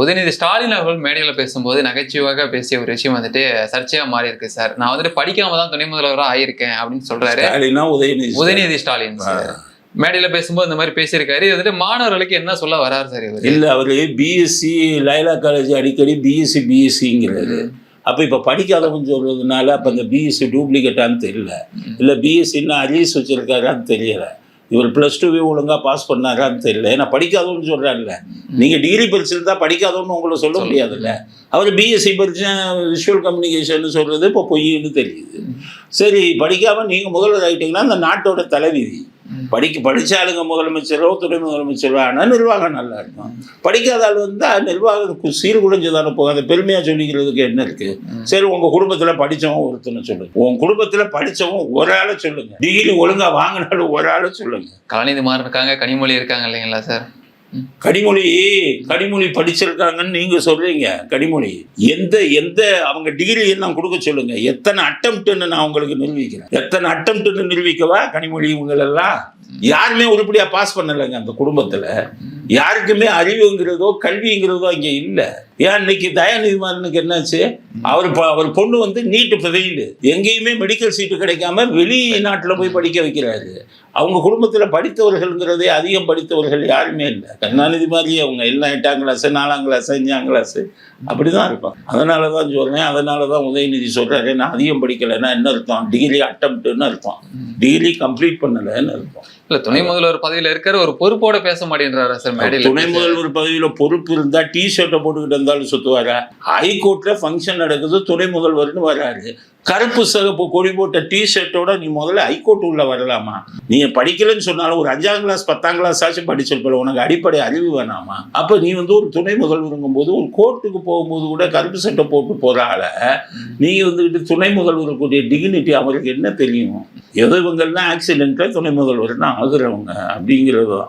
உதயநிதி ஸ்டாலின் அவர்கள் மேடையில் பேசும்போது நகைச்சுவையாக பேசிய ஒரு விஷயம் வந்துட்டு சர்ச்சையா மாறி இருக்கு சார். நான் வந்துட்டு படிக்காம தான் துணை முதல்வராக ஆயிருக்கேன் அப்படின்னு சொல்றாரு. உதயநிதி உதயநிதி ஸ்டாலின் சார். மேடையில பேசும்போது இந்த மாதிரி பேசியிருக்காரு. இது வந்துட்டு மாணவர்களுக்கு என்ன சொல்ல வராரு சார் இவர்? இல்ல அவரு பிஎஸ்சி லைலா காலேஜ் அடிக்கடி பிஎஸ்சி பிஎஸ்சிங்கிறாரு அப்ப இப்ப படிக்காதவன் சொல்றதுனால அப்ப இந்த பிஎஸ்சி டூப்ளிகேட்டான்னு தெரியல. இல்ல பிஎஸ்சின்னு அரியஸ் வச்சிருக்காரான்னு தெரியல. இவர் பிளஸ் டூவே ஒழுங்கா பாஸ் பண்ணாரான்னு தெரியல. ஏன்னா படிக்காதவன்னு சொல்றாருல்ல. நீங்க டிகிரி படிச்சிருந்தா படிக்காதவன்னு உங்களை சொல்ல முடியாதுல்ல. அவர் பிஎஸ்சி படிச்சேன் விஷுவல் கம்யூனிகேஷன் சொல்றது இப்போ பொய்ன்னு தெரியுது. சரி படிக்காம நீங்க முதல்வர் ஆயிட்டீங்கன்னா அந்த நாட்டோட தலைவிதி. படிக்க படிச்ச ஆளுங்க முதலமைச்சரோ துணை முதலமைச்சரோ ஆனால் நிர்வாகம் நல்லா இருக்கும். படிக்காத ஆள் வந்தால் நிர்வாகம் சீர்குலைஞ்சதான போகும். அதை பெருமையாக சொல்லிக்கிறதுக்கு என்ன இருக்கு? சரி உங்க குடும்பத்துல படிச்சவன் ஒருத்தனை சொல்லுங்க. உன் குடும்பத்துல படிச்சவன் ஒரு ஆளை சொல்லுங்க. டிகிரி ஒழுங்கா வாங்கினாலும் ஒரு ஆளை சொல்லுங்க. கலாநிதி மாறன் இருக்காங்க கனிமொழி இருக்காங்க இல்லைங்களா சார்? கனிமொழி கனிமொழி படிச்சிருக்காங்கன்னு நீங்க சொல்றீங்க. கனிமொழி எந்த எந்த அவங்க டிகிரி நான் கொடுக்க சொல்லுங்க. எத்தனை அட்டம்ப்ட்னு நான் உங்களுக்கு நிரூபிக்கிறேன். எத்தனை அட்டம்ப்ட்னு நிரூபிக்கவா கனிமொழி இவங்களெல்லாம்? யாருமே உருப்படியா பாஸ் பண்ணலைங்க அந்த குடும்பத்துல. யாருக்குமே அறிவுங்கிறதோ கல்விங்கிறதோ அங்க இல்ல. ஏன் இன்னைக்கு தயாநிதி மாறனுக்கு என்னாச்சு? அவர் அவர் பொண்ணு வந்து நீட்டு ஃபெயிலு எங்கேயுமே மெடிக்கல் சீட்டு கிடைக்காம வெளிநாட்டுல போய் படிக்க வைக்கிறாரு. அவங்க குடும்பத்துல படித்தவர்கள்ங்கிறதே அதிகம் படித்தவர்கள் யாருமே இல்லை. கருணாநிதி மாதிரி அவங்க எல்லாம் எட்டாம் கிளாஸ் நாலாம் கிளாஸ் அஞ்சாம் கிளாஸ் அப்படிதான் இருப்பான் அதனால தான் சொல்றேன். அதனால தான் உதயநிதி சொல்றாரு நான் அதிகம் படிக்கலைன்னா என்ன அர்த்தம்? டிகிரி அட்டம்ப்ட்னு அர்த்தம். டிகிரி கம்ப்ளீட் பண்ணலைன்னு அர்த்தம். இல்ல துணை முதல்வர் பதவியில இருக்கிற ஒரு பொறுப்போட பேச மாட்டேன்றாரா சார்? மேடையில துணை முதல்வர் பதவியில பொறுப்பு இருந்தா டி ஷர்ட்டை போட்டுக்கிட்டு இருந்தாலும் சுத்துவாரா? ஹைகோர்ட்ல ஃபங்க்ஷன் நடக்குது துணை முதல்வர்னு வராரு. கருப்பு சிகப்பு கொடி போட்ட டி ஷர்ட்டோட நீ முதல்ல ஹைகோர்ட் உள்ள வரலாமா? நீ படிக்கலைன்னு சொன்னாலும் ஒரு அஞ்சாம் கிளாஸ் பத்தாம் கிளாஸ் ஆச்சும் படிச்சிருப்பல உனக்கு அடிப்படை அறிவு வேணாமா? அப்ப நீ வந்து ஒரு துணை முதல்வருங்கும் போது ஒரு கோர்ட்டுக்கு போகும்போது கூட கருப்பு சட்டை போட்டு போறால நீ வந்துட்டு துணை முதல்வருக்குரிய டிகினிட்டி அவருக்கு என்ன தெரியும்? எது இவங்கெல்லாம் ஆக்சிடென்ட்ல துணை முதல்வர்னா ஆகுறவங்க அப்படிங்கிறது தான்